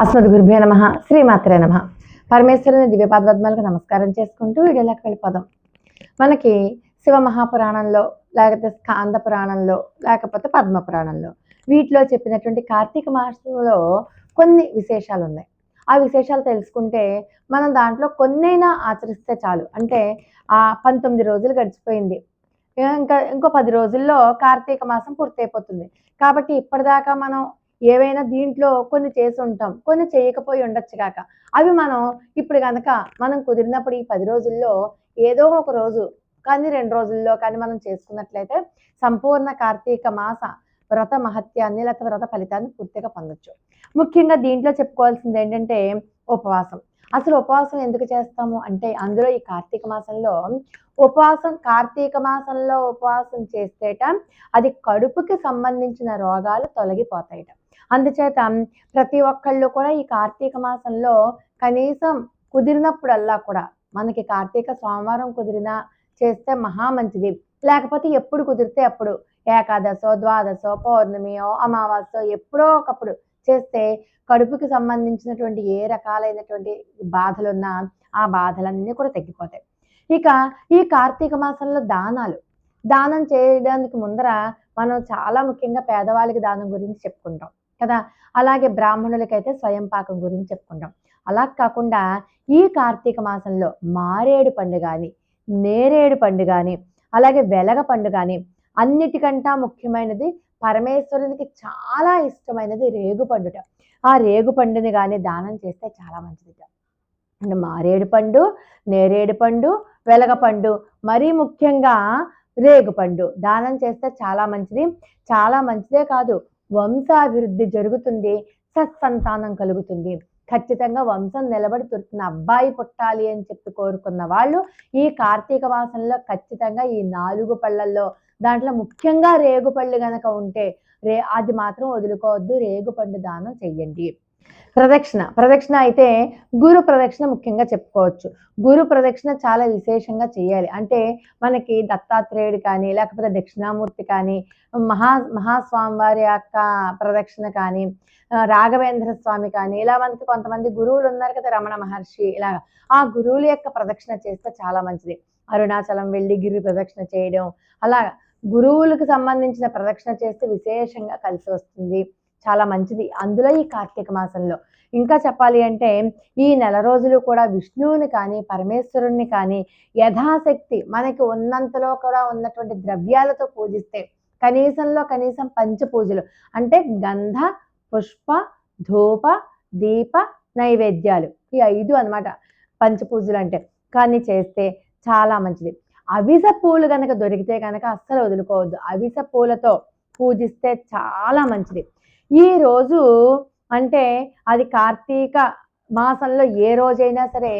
అస్మద్ గురుభే నమ శ్రీమాత్రే నమ. పరమేశ్వరుని దివ్యపాదపద్మాలకు నమస్కారం చేసుకుంటూ వీడియోలోకి వెళ్ళిపోదాం. మనకి శివ మహాపురాణంలో లేకపోతే స్కాంద పురాణంలో లేకపోతే పద్మ పురాణంలో వీటిలో చెప్పినటువంటి కార్తీక మాసంలో కొన్ని విశేషాలు ఉన్నాయి. ఆ విశేషాలు తెలుసుకుంటే మనం దాంట్లో కొన్నైనా ఆచరిస్తే చాలు. అంటే ఆ పంతొమ్మిది రోజులు గడిచిపోయింది. ఇంకా ఇంకో పది రోజుల్లో కార్తీక మాసం పూర్తయిపోతుంది. కాబట్టి ఇప్పటిదాకా మనం ఏవైనా దీంట్లో కొన్ని చేసి ఉంటాం కొన్ని చేయకపోయి ఉండొచ్చు కాక. అవి మనం ఇప్పుడు కనుక మనం కుదిరినప్పుడు ఈ పది రోజుల్లో ఏదో ఒక రోజు కానీ రెండు రోజుల్లో కానీ మనం చేసుకున్నట్లయితే సంపూర్ణ కార్తీక మాస వ్రత మహత్యాన్ని లేకపోతే వ్రత ఫలితాన్ని పూర్తిగా పొందొచ్చు. ముఖ్యంగా దీంట్లో చెప్పుకోవాల్సింది ఏంటంటే ఉపవాసం. అసలు ఉపవాసం ఎందుకు చేస్తాము? అంటే అందులో ఈ కార్తీక మాసంలో ఉపవాసం కార్తీక మాసంలో ఉపవాసం చేస్తేట అది కడుపుకి సంబంధించిన రోగాలు తొలగిపోతాయట. అందుచేత ప్రతి ఒక్కళ్ళు కూడా ఈ కార్తీక మాసంలో కనీసం కుదిరినప్పుడల్లా కూడా మనకి కార్తీక సోమవారం కుదిరినా చేస్తే మహా మంచిది. లేకపోతే ఎప్పుడు కుదిరితే అప్పుడు ఏకాదశో ద్వాదశో పౌర్ణమియో అమావాస్యో ఎప్పుడో ఒకప్పుడు చేస్తే కడుపుకి సంబంధించినటువంటి ఏ రకాలైనటువంటి బాధలున్నా ఆ బాధలన్నీ కూడా తగ్గిపోతాయి. ఇక ఈ కార్తీక మాసంలో దానాలు. దానం చేయడానికి ముందర మనం చాలా ముఖ్యంగా పేదవాళ్ళకి దానం గురించి చెప్పుకుంటాం కదా. అలాగే బ్రాహ్మణులకైతే స్వయం పాకం గురించి చెప్పుకుంటాం. అలా కాకుండా ఈ కార్తీక మాసంలో మారేడు పండు కానీ నేరేడు పండు కానీ అలాగే వెలగ పండు కానీ అన్నిటికంటా ముఖ్యమైనది పరమేశ్వరునికి చాలా ఇష్టమైనది రేగు పండుట ఆ రేగు పండుని కానీ దానం చేస్తే చాలా మంచిది మారేడు పండు నేరేడు పండు వెలగపండు మరీ ముఖ్యంగా రేగు పండు దానం చేస్తే చాలా మంచిది. చాలా మంచిదే కాదు. వంశాభివృద్ధి జరుగుతుంది. సత్సంతానం కలుగుతుంది. ఖచ్చితంగా వంశం నిలబడి దొరుకుతున్న అబ్బాయి పుట్టాలి అని చెప్పి కోరుకున్న వాళ్ళు ఈ కార్తీక మాసంలో ఖచ్చితంగా ఈ నాలుగు పళ్ళల్లో దాంట్లో ముఖ్యంగా రేగుపళ్ళు గనక ఉంటే రే అది మాత్రం వదులుకోవద్దు రేగుపండు దానం చెయ్యండి. ప్రదక్షిణ. ప్రదక్షిణ అయితే గురు ప్రదక్షిణ ముఖ్యంగా చెప్పుకోవచ్చు. గురు ప్రదక్షిణ చాలా విశేషంగా చేయాలి. అంటే మనకి దత్తాత్రేయుడు కానీ లేకపోతే దక్షిణామూర్తి కానీ మహా మహాస్వామి వారి యొక్క ప్రదక్షిణ కానీ రాఘవేంద్ర స్వామి కానీ ఇలా మనకి కొంతమంది గురువులు ఉన్నారు కదా రమణ మహర్షి ఇలా ఆ గురువుల యొక్క ప్రదక్షిణ చేస్తే చాలా మంచిది. అరుణాచలం వెళ్ళి గిరి ప్రదక్షిణ చేయడం అలా గురువులకు సంబంధించిన ప్రదక్షిణ చేస్తే విశేషంగా కలిసి వస్తుంది. చాలా మంచిది. అందులో ఈ కార్తీక మాసంలో. ఇంకా చెప్పాలి అంటే ఈ నెల రోజులు కూడా విష్ణువుని కానీ పరమేశ్వరుణ్ణి కానీ యథాశక్తి మనకి ఉన్నంతలో కూడా ఉన్నటువంటి ద్రవ్యాలతో పూజిస్తే కనీసంలో కనీసం పంచ పూజలు అంటే గంధ పుష్ప ధూప దీప నైవేద్యాలు ఈ ఐదు అనమాట పంచపూజలు అంటే. కానీ చేస్తే చాలా మంచిది. అవిస పూలు కనుక దొరికితే కనుక అస్సలు వదులుకోవద్దు. అవిస పూలతో పూజిస్తే చాలా మంచిది. ఈ రోజు అంటే అది కార్తీక మాసంలో ఏ రోజైనా సరే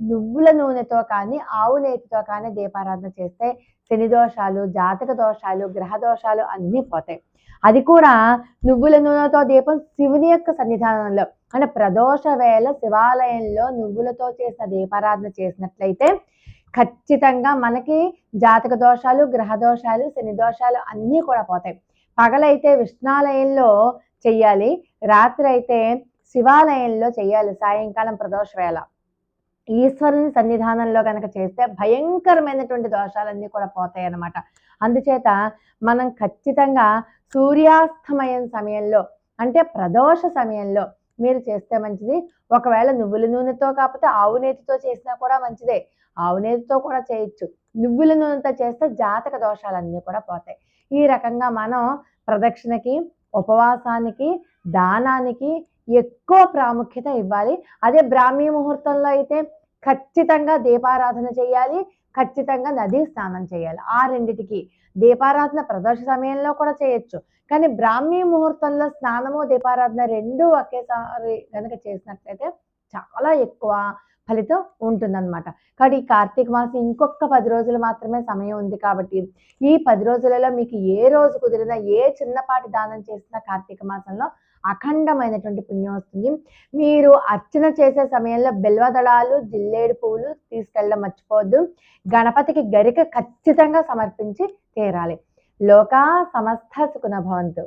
నువ్వుల నూనెతో కానీ ఆవు నేతితో కానీ దీపారాధన చేస్తే శని దోషాలు జాతక దోషాలు గ్రహ దోషాలు అన్నీ పోతాయి. అది కూడా నువ్వుల నూనెతో దీపం శివుని యొక్క సన్నిధానంలో. అంటే ప్రదోష వేళ శివాలయంలో నువ్వులతో చేసిన దీపారాధన చేసినట్లయితే ఖచ్చితంగా మనకి జాతక దోషాలు గ్రహ దోషాలు శని దోషాలు అన్నీ కూడా పోతాయి. పగలైతే విష్ణాలయంలో చెయ్యాలి రాత్రి అయితే శివాలయంలో చేయాలి సాయంకాలం ప్రదోష వేళ ఈశ్వరుని సన్నిధానంలో కనుక చేస్తే భయంకరమైనటువంటి దోషాలన్నీ కూడా పోతాయి అన్నమాట అందుచేత మనం ఖచ్చితంగా సూర్యాస్తమయం సమయంలో అంటే ప్రదోష సమయంలో మీరు చేస్తే మంచిది. ఒకవేళ నువ్వుల నూనెతో కాకపోతే ఆవు నేతితో చేసినా కూడా మంచిదే. ఆవు నేతితో కూడా చేయొచ్చు. నువ్వుల నూనెతో చేస్తే జాతక దోషాలన్నీ కూడా పోతాయి. ఈ రకంగా మనం ప్రదక్షిణకి ఉపవాసానికి దానానికి ఎక్కువ ప్రాముఖ్యత ఇవ్వాలి. అదే బ్రాహ్మీ ముహూర్తంలో అయితే ఖచ్చితంగా దీపారాధన చేయాలి ఖచ్చితంగా నదీ స్నానం చేయాలి. ఆ రెండిటికి దీపారాధన ప్రదోష సమయంలో కూడా చేయొచ్చు. కానీ బ్రాహ్మీ ముహూర్తంలో స్నానము దీపారాధన రెండు ఒకేసారి కనుక చేసినట్లయితే చాలా ఎక్కువ ఫలితం ఉంటుందన్నమాట. కాబట్టి ఈ కార్తీక మాసం ఇంకొక పది రోజులు మాత్రమే సమయం ఉంది కాబట్టి ఈ పది రోజులలో మీకు ఏ రోజు కుదిరినా ఏ చిన్నపాటి దానం చేసినా కార్తీక మాసంలో అఖండమైనటువంటి పుణ్యం వస్తుంది. మీరు అర్చన చేసే సమయంలో బెల్వదళాలు జిల్లేడు పువ్వులు తీసుకెళ్ళడం మర్చిపోవద్దు. గణపతికి గరిక ఖచ్చితంగా సమర్పించి తీరాలి. లోకా సమస్త సుఖన భవంతు.